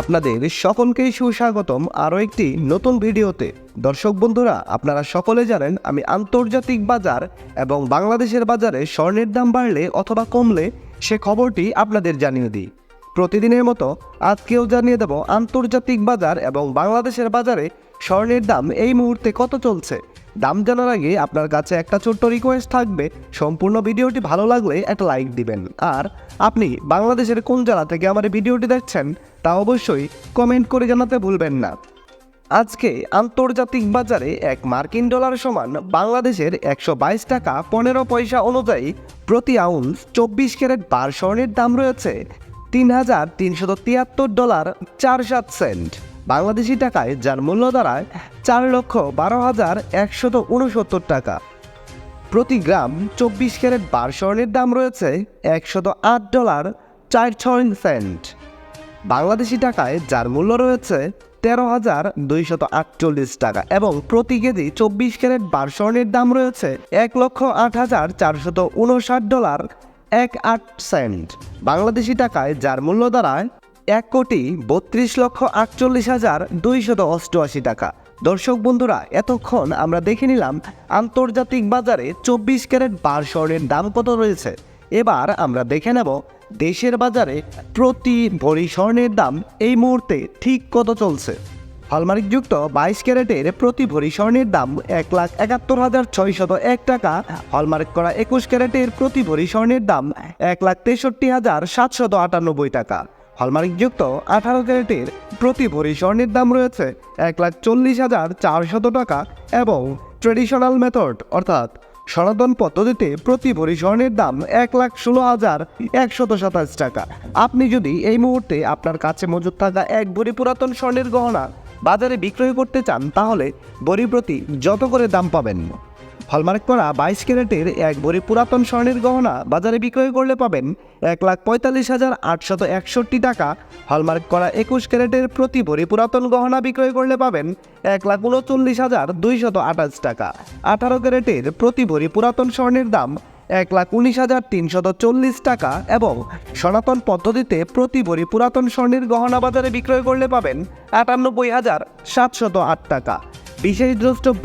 আপনাদের সকলকেই সুস্বাগতম আরও একটি নতুন ভিডিওতে। দর্শক বন্ধুরা, আপনারা সকলে জানেন আমি আন্তর্জাতিক বাজার এবং বাংলাদেশের বাজারে স্বর্ণের দাম বাড়লে অথবা কমলে সে খবরটি আপনাদের জানিয়ে দিই। প্রতিদিনের মতো আজকেও জানিয়ে দেব আন্তর্জাতিক বাজার এবং বাংলাদেশের বাজারে স্বর্ণের দাম এই মুহূর্তে কত চলছে। দাম জানার আগে আপনার কাছে একটা ছোট্ট রিকোয়েস্ট থাকবে। সম্পূর্ণ ভিডিওটি ভালো লাগলে একটা লাইক দিবেন। আর আপনি বাংলাদেশের কোন জেলা থেকে আমার ভিডিওটি দেখছেন, তা অবশ্যই কমেন্ট করে জানাতে ভুলবেন না। আজকে আন্তর্জাতিক বাজারে এক মার্কিন ডলার সমান বাংলাদেশের একশো বাইশ টাকা পনেরো পয়সা অনুযায়ী প্রতি আউন্স চব্বিশ ক্যারেট বার স্বর্ণের দাম রয়েছে তিন হাজার তিনশত তিয়াত্তর ডলার চার সাত সেন্ট বাংলাদেশি টাকায় যার মূল্য দাঁড়ায় চার লক্ষ বারো হাজার একশত উনসত্তর টাকা। প্রতি গ্রাম চব্বিশ ক্যারেট বার স্বর্ণের দাম রয়েছে একশত আট ডলার চার ছয় সেন্ট। বাংলাদেশি টাকায় যার মূল্য রয়েছে তেরো হাজার দুইশত আটচল্লিশ টাকা এবং প্রতি কেজি চব্বিশ ক্যারেট বার স্বর্ণের দাম রয়েছে এক লক্ষ আট হাজার চারশত উনষাট ডলার এক আট সেন্ট। বাংলাদেশি টাকায় যার মূল্য দাঁড়ায় এক কোটি বত্রিশ লক্ষ আটচল্লিশ হাজার দুইশত অষ্টআশি টাকা। দর্শক বন্ধুরা, এতক্ষণ আমরা দেখে নিলাম আন্তর্জাতিক বাজারে চব্বিশ ক্যারেট বার স্বর্ণের দাম কত রয়েছে। এবার আমরা দেখে নেব দেশের বাজারে প্রতি ভরি স্বর্ণের দাম এই মুহূর্তে ঠিক কত চলছে। হলমার্কযুক্ত বাইশ ক্যারেটের প্রতি ভরি স্বর্ণের দাম এক লাখ একাত্তর হাজার ছয়শত এক টাকা। হলমার্ক করা একুশ ক্যারেটের প্রতি ভরি স্বর্ণের দাম এক লাখ তেষট্টি হাজার সাতশত আটানব্বই টাকা। হলমার্কযুক্ত আঠারো ক্যারেটের প্রতি ভরি স্বর্ণের দাম রয়েছে এক লাখ চল্লিশ হাজার চারশত টাকা এবং ট্রেডিশনাল মেথড, অর্থাৎ সনাতন পদ্ধতিতে প্রতি ভরি স্বর্ণের দাম এক লাখ ষোলো হাজার একশত সাতাশ টাকা। আপনি যদি এই মুহূর্তে আপনার কাছে মজুদ থাকা এক ভরি পুরাতন স্বর্ণের গহনা বাজারে বিক্রয় করতে চান, তাহলে ভরি প্রতি যত করে দাম পাবেন হলমার্ক করা বাইশ ক্যারেটের এক ভরি পুরাতন স্বর্ণের গহনা বাজারে বিক্রয় করলে পাবেন এক লাখ পঁয়তাল্লিশ হাজার আটশত একষট্টি টাকা। হলমার্ক করা একুশ ক্যারেটের প্রতি ভরি পুরাতন গহনা বিক্রয় করলে পাবেন এক লাখ উনচল্লিশ হাজার দুইশত আঠাশ টাকা। আঠারো ক্যারেটের প্রতি ভরি পুরাতন স্বর্ণের দাম এক লাখ উনিশ হাজার তিনশত চল্লিশ টাকা এবং সনাতন পদ্ধতিতে প্রতি ভরি পুরাতন স্বর্ণের গহনা বাজারে বিক্রয় করলে পাবেন আটানব্বই হাজার সাতশত আট টাকা। বিশেষ দ্রষ্টব্য